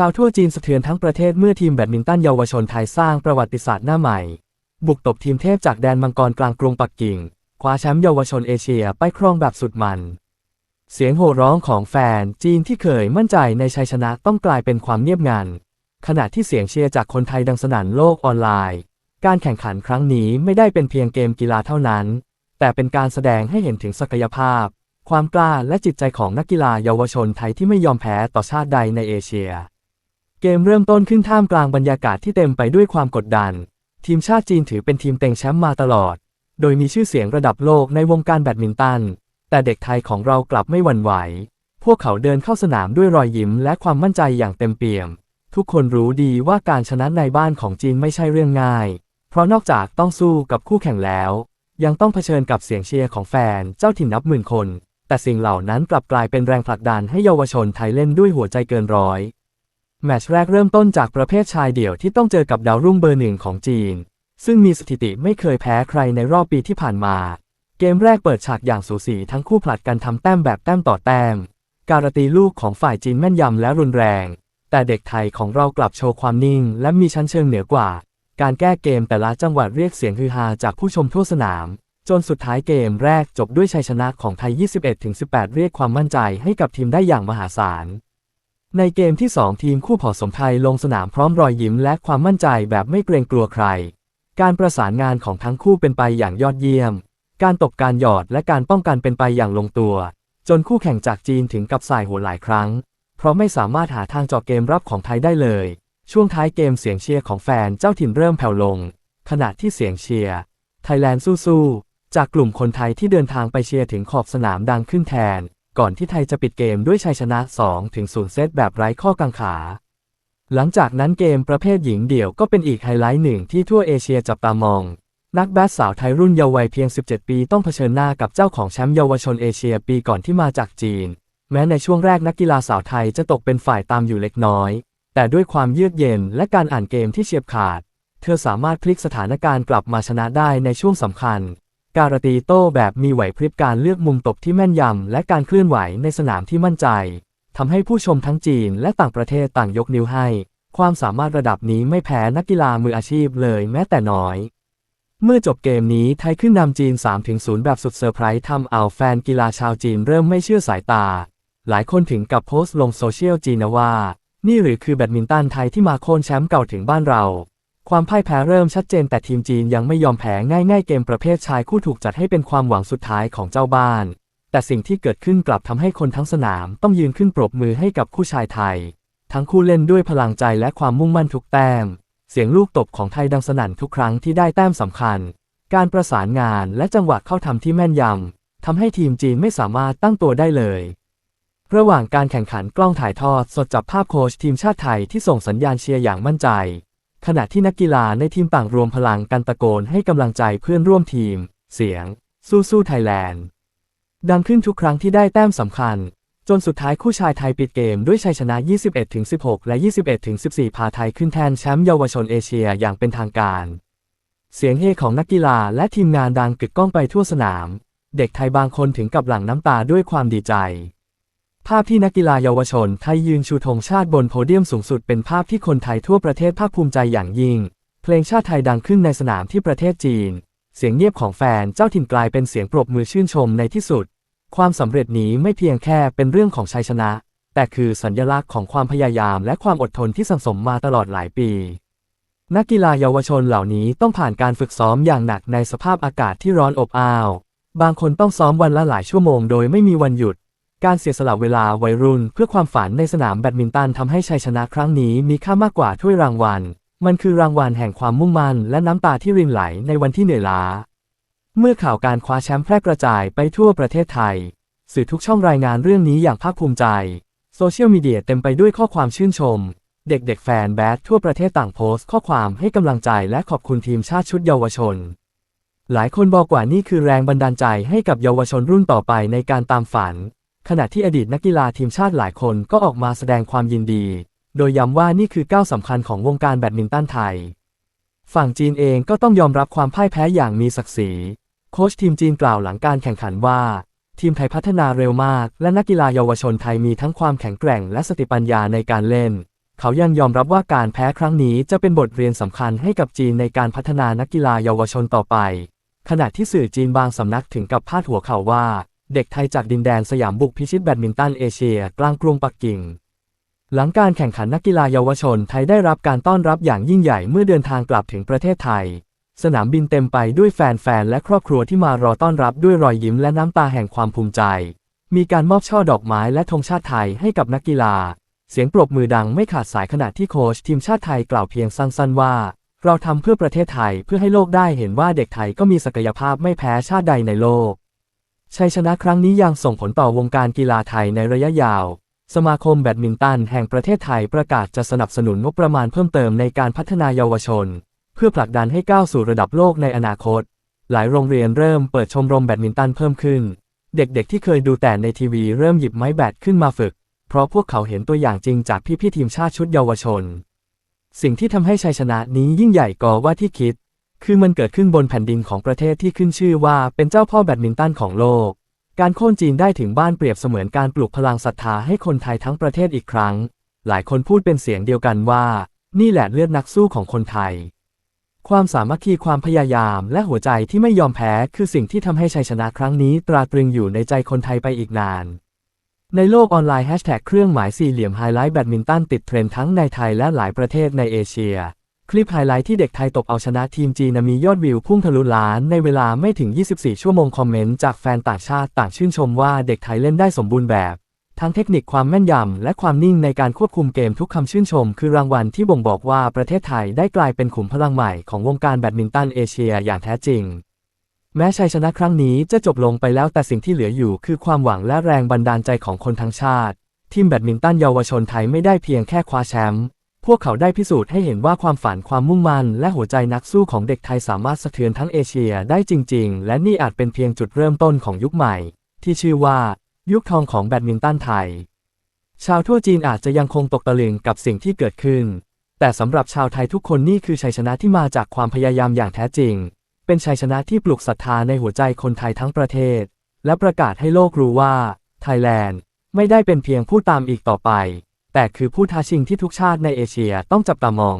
ชาวทั่วจีนสะเทือนทั้งประเทศเมื่อทีมแบดมินตันเยาวชนไทยสร้างประวัติศาสตร์หน้าใหม่ บุกตบทีมเทพจากแดนมังกรกลางกรุงปักกิ่ง คว้าแชมป์เยาวชนเอเชียไปครองแบบสุดมัน เสียงโห่ร้องของแฟนจีนที่เคยมั่นใจในชัยชนะต้องกลายเป็นความเงียบงัน ขณะที่เสียงเชียร์จากคนไทยดังสนั่นโลกออนไลน์ การแข่งขันครั้งนี้ไม่ได้เป็นเพียงเกมกีฬาเท่านั้น แต่เป็นการแสดงให้เห็นถึงศักยภาพ ความกล้าและจิตใจของนักกีฬาเยาวชนไทยที่ไม่ยอมแพ้ต่อชาติใดในเอเชีย เกมเริ่มต้นขึ้นท่ามกลางบรรยากาศที่เต็มไปด้วยความกดดัน ทีมชาติจีนถือเป็นทีมเต็งแชมป์มาตลอด โดยมีชื่อเสียงระดับโลกในวงการแบดมินตัน แต่เด็กไทยของเรากลับไม่หวั่นไหว พวกเขาเดินเข้าสนามด้วยรอยยิ้มและความมั่นใจอย่างเต็มเปี่ยม ทุกคนรู้ดีว่าการชนะในบ้านของจีนไม่ใช่เรื่องง่าย เพราะนอกจากต้องสู้กับคู่แข่งแล้ว ยังต้องเผชิญกับเสียงเชียร์ของแฟนเจ้าถิ่นนับหมื่นคน แต่สิ่งเหล่านั้นกลับกลายเป็นแรงผลักดันให้เยาวชนไทยเล่นด้วยหัวใจเกินร้อย แมตช์แรกเริ่มต้นจากประเภทชายเดี่ยวที่ต้องเจอกับดาวรุ่งเบอร์หนึ่งของจีน ซึ่งมีสถิติไม่เคยแพ้ใครในรอบปีที่ผ่านมา เกมแรกเปิดฉากอย่างสูสีทั้งคู่ผลัดกันทำแต้มแบบแต้มต่อแต้ม การตีลูกของฝ่ายจีนแม่นยำและรุนแรง แต่เด็กไทยของเรากลับโชว์ความนิ่ง และมีชั้นเชิงเหนือกว่า การแก้เกมแต่ละจังหวัดเรียกเสียงฮือฮาจากผู้ชมทั่วสนาม จนสุดท้ายเกมแรกจบด้วยชัยชนะของไทย 21-18 เรียกความมั่นใจให้กับทีมได้อย่างมหาศาล ในเกมที่ 2 ทีมคู่ผอสมไทยลงสนามพร้อมรอยยิ้มและความมั่นใจแบบไม่เกรงกลัวใคร การประสานงานของทั้งคู่เป็นไปอย่างยอดเยี่ยม การตบการหยอดและการป้องกันเป็นไปอย่างลงตัว จนคู่แข่งจากจีนถึงกับสายหัวหลายครั้ง เพราะไม่สามารถหาทางเจาะเกมรับของไทยได้เลย ช่วงท้ายเกมเสียงเชียร์ของแฟนเจ้าถิ่นเริ่มแผ่วลง ขณะที่เสียงเชียร์ไทยแลนด์สู้ๆจากกลุ่มคนไทยที่เดินทางไปเชียร์ถึงขอบสนามดังขึ้นแทน ก่อนที่ไทยจะปิดเกมด้วยชัยชนะ 2-0 เซตแบบไร้ข้อกังขา หลังจากนั้นเกมประเภทหญิงเดี่ยวก็เป็นอีกไฮไลท์หนึ่งที่ทั่วเอเชียจับตามอง นักแบดสาวไทยรุ่นเยาว์วัยเพียง 17 ปีต้องเผชิญหน้ากับเจ้าของแชมป์เยาวชนเอเชียปีก่อนที่มาจากจีน แม้ในช่วงแรกนักกีฬาสาวไทยจะตกเป็นฝ่ายตามอยู่เล็กน้อย แต่ด้วยความเยือกเย็นและการอ่านเกมที่เฉียบขาด เธอสามารถพลิกสถานการณ์กลับมาชนะได้ในช่วงสำคัญ การตีโต้แบบมีไหวพริบการเลือกมุมตบที่แม่นยำ และการเคลื่อนไหวในสนามที่มั่นใจทำให้ผู้ชมทั้งจีนและต่างประเทศต่างยกนิ้วให้ ความสามารถระดับนี้ไม่แพ้นักกีฬามืออาชีพเลยแม้แต่น้อย เมื่อจบเกมนี้ไทยขึ้นนำจีน 3-0 แบบสุดเซอร์ไพรส์ทำเอาแฟนกีฬาชาวจีนเริ่มไม่เชื่อสายตา หลายคนถึงกับโพสต์ลงโซเชียลจีนว่า นี่หรือคือแบดมินตันไทยที่มาโค่นแชมป์เก่าถึงบ้านเรา ความพ่ายแพ้เริ่มชัดเจนแต่ทีมจีนยังไม่ยอมแพ้ง่ายๆเกมประเภทชายคู่ถูกจัดให้เป็นความหวังสุดท้ายของเจ้าบ้าน แต่สิ่งที่เกิดขึ้นกลับทำให้คนทั้งสนามต้องยืนขึ้นปรบมือให้กับคู่ชายไทย ทั้งคู่เล่นด้วยพลังใจและความมุ่งมั่นทุกแต้ม เสียงลูกตบของไทยดังสนั่นทุกครั้งที่ได้แต้มสำคัญ การประสานงานและจังหวะเข้าทำที่แม่นยำทำให้ทีมจีนไม่สามารถตั้งตัวได้เลยระหว่างการแข่งขันกล้องถ่ายทอดสดจับภาพโค้ชทีมชาติไทยที่ส่งสัญญาณเชียร์อย่างมั่นใจ ขณะที่นักกีฬาในทีมต่างรวมพลังกันตะโกนให้กำลังใจเพื่อนร่วมทีม เสียง สู้ๆไทยแลนด์ ดังขึ้นทุกครั้งที่ได้แต้มสำคัญ จนสุดท้ายคู่ชายไทยปิดเกมด้วยชัยชนะ 21-16 และ 21-14 พาไทยขึ้นแทนแชมป์เยาวชนเอเชียอย่างเป็นทางการ เสียงเฮของนักกีฬาและทีมงานดังกึกก้องไปทั่วสนาม เด็กไทยบางคนถึงกับหลั่งน้ำตาด้วยความดีใจ ภาพที่นักกีฬาเยาวชนไทยยืนชูธงชาติบนโพเดียมสูงสุดเป็นภาพที่คนไทยทั่วประเทศภาคภูมิใจอย่างยิ่ง เพลงชาติไทยดังขึ้นในสนามที่ประเทศจีน เสียงเงียบของแฟนเจ้าถิ่นกลายเป็นเสียงปรบมือชื่นชมในที่สุด ความสำเร็จนี้ไม่เพียงแค่เป็นเรื่องของชัยชนะ แต่คือสัญลักษณ์ของความพยายามและความอดทนที่สั่งสมมาตลอดหลายปี นักกีฬาเยาวชนเหล่านี้ต้องผ่านการฝึกซ้อมอย่างหนักในสภาพอากาศที่ร้อนอบอ้าว บางคนต้องซ้อมวันละหลายชั่วโมงโดยไม่มีวันหยุด การเสียสละเวลาวัยรุ่นเพื่อความฝันในสนามแบดมินตันทำให้ชัยชนะครั้งนี้มีค่ามากกว่าถ้วยรางวัล มันคือรางวัลแห่งความมุ่งมั่นและน้ำตาที่รินไหลในวันที่เหนื่อยล้า เมื่อข่าวการคว้าแชมป์แพร่กระจายไปทั่วประเทศไทย สื่อทุกช่องรายงานเรื่องนี้อย่างภาคภูมิใจ โซเชียลมีเดียเต็มไปด้วยข้อความชื่นชม เด็กๆแฟนแบดทั่วประเทศต่างโพสต์ข้อความให้กำลังใจและขอบคุณทีมชาติชุดเยาวชนหลายคนบอกว่านี่คือแรงบันดาลใจให้กับเยาวชนรุ่นต่อไปในการตามฝัน ขณะที่อดีตนักกีฬาทีมชาติหลายคนก็ออกมาแสดงความยินดี โดยย้ำว่านี่คือก้าวสำคัญของวงการแบดมินตันไทย ฝั่งจีนเองก็ต้องยอมรับความพ่ายแพ้อย่างมีศักดิ์ศรี โค้ชทีมจีนกล่าวหลังการแข่งขันว่า ทีมไทยพัฒนาเร็วมาก และนักกีฬาเยาวชนไทยมีทั้งความแข็งแกร่งและสติปัญญาในการเล่น เขายังยอมรับว่าการแพ้ครั้งนี้จะเป็นบทเรียนสำคัญให้กับจีนในการพัฒนานักกีฬาเยาวชนต่อไป ขณะที่สื่อจีนบางสำนักถึงกับพาดหัวข่าวว่า เด็กไทยจากดินแดนสยามบุกพิชิตแบดมินตันเอเชีย กลางกรุงปักกิ่ง หลังการแข่งขันนักกีฬาเยาวชนไทยได้รับการต้อนรับอย่างยิ่งใหญ่เมื่อเดินทางกลับถึงประเทศไทย สนามบินเต็มไปด้วยแฟนๆ และครอบครัวที่มารอต้อนรับด้วยรอยยิ้มและน้ำตาแห่งความภูมิใจ มีการมอบช่อดอกไม้และธงชาติไทยให้กับนักกีฬา เสียงปรบมือดังไม่ขาดสายขณะที่โค้ชทีมชาติไทยกล่าวเพียงสั้นๆว่า เราทำเพื่อประเทศไทยเพื่อให้โลกได้เห็นว่าเด็กไทยก็มีศักยภาพไม่แพ้ชาติใดในโลก ชัยชนะครั้งนี้ยังส่งผลต่อวงการกีฬาไทยในระยะยาว สมาคมแบดมินตันแห่งประเทศไทยประกาศจะสนับสนุนงบประมาณเพิ่มเติมในการพัฒนาเยาวชน เพื่อผลักดันให้ก้าวสู่ระดับโลกในอนาคต หลายโรงเรียนเริ่มเปิดชมรมแบดมินตันเพิ่มขึ้น เด็กๆที่เคยดูแต่ในทีวีเริ่มหยิบไม้แบดขึ้นมาฝึก เพราะพวกเขาเห็นตัวอย่างจริงจากพี่ๆทีมชาติชุดเยาวชน สิ่งที่ทำให้ชัยชนะนี้ยิ่งใหญ่กว่าว่าที่คิด คือมันเกิดขึ้นบนแผ่นดินของประเทศที่ขึ้นชื่อว่าเป็นเจ้าพ่อแบดมินตันของโลก การโค่นจีนได้ถึงบ้านเปรียบเสมือนการปลุกพลังศรัทธาให้คนไทยทั้งประเทศอีกครั้ง หลายคนพูดเป็นเสียงเดียวกันว่า นี่แหละเลือดนักสู้ของคนไทย ความสามัคคีความพยายามและหัวใจที่ไม่ยอมแพ้คือสิ่งที่ทำให้ชัยชนะครั้งนี้ตราตรึงอยู่ในใจคนไทยไปอีกนานในโลกออนไลน์แฮชแท็กเครื่องหมายสี่เหลี่ยมไฮไลท์แบดมินตันติดเทรนด์ทั้งในไทยและหลายประเทศในเอเชีย คลิปไฮไลท์ที่เด็กไทยตบเอาชนะทีมจีนมียอดวิวพุ่งทะลุล้านในเวลาไม่ถึง 24 ชั่วโมงคอมเมนต์จากแฟนต่างชาติต่างชื่นชมว่าเด็กไทยเล่นได้สมบูรณ์แบบ ทั้งเทคนิคความแม่นยำ และความนิ่งในการควบคุมเกมทุกคำชื่นชม คือรางวัลที่บ่งบอกว่าประเทศไทยได้กลายเป็นขุมพลังใหม่ของวงการแบดมินตันเอเชียอย่างแท้จริง แม้ชัยชนะครั้งนี้จะจบลงไปแล้วแต่สิ่งที่เหลืออยู่ คือความหวังและแรงบันดาลใจของคนทั้งชาติ ทีมแบดมินตันเยาวชนไทยไม่ได้เพียงแค่คว้าแชมป์ พวกเขาได้พิสูจน์ให้เห็นว่าความฝันความมุ่งมั่นและหัวใจนักสู้ของเด็กไทยสามารถสะเทือนทั้งเอเชียได้จริง ๆ และนี่อาจเป็นเพียงจุดเริ่มต้นของยุคใหม่ ที่ชื่อว่า ยุคทองของแบดมินตันไทย ชาวทั่วจีนอาจจะยังคงตกตะลึงกับสิ่งที่เกิดขึ้น แต่สำหรับชาวไทยทุกคนนี่คือชัยชนะที่มาจากความพยายามอย่างแท้จริง เป็นชัยชนะที่ปลุกศรัทธาในหัวใจคนไทยทั้งประเทศ และประกาศให้โลกรู้ว่าไทยแลนด์ไม่ได้เป็นเพียงผู้ตามอีกต่อไป แต่คือผู้ท้าชิงที่ทุกชาติในเอเชียต้องจับตามอง